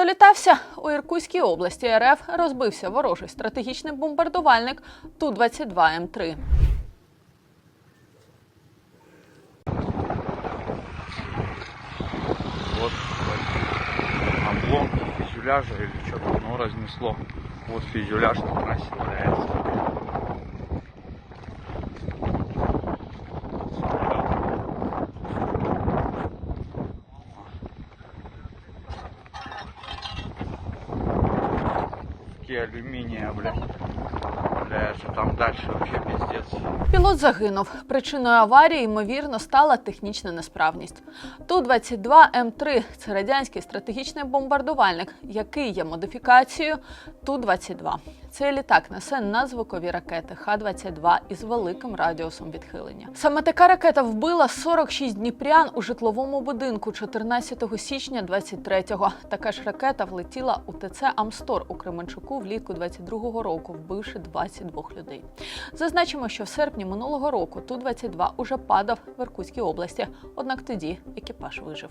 Долітався у Іркутській області. РФ розбився ворожий стратегічний бомбардувальник Ту-22М3. Вот облом фюзеляжа или что-то, оно разнесло. Вот фюзеляж как раз является. Такие алюминия, блядь. Валяются там дальше вообще пиздец. Пілот загинув. Причиною аварії, ймовірно, стала технічна несправність. Ту-22М3 – це радянський стратегічний бомбардувальник, який є модифікацією Ту-22. Цей літак несе надзвукові ракети Х-22 із великим радіусом відхилення. Саме така ракета вбила 46 дніпрян у житловому будинку 14 січня 23-го. Така ж ракета влетіла у ТЦ Амстор у Кременчуку влітку 22-го року, вбивши 22 людей. Зазначимо, що в серпні минулого року Ту-22 уже падав в Іркутській області, однак тоді екіпаж вижив.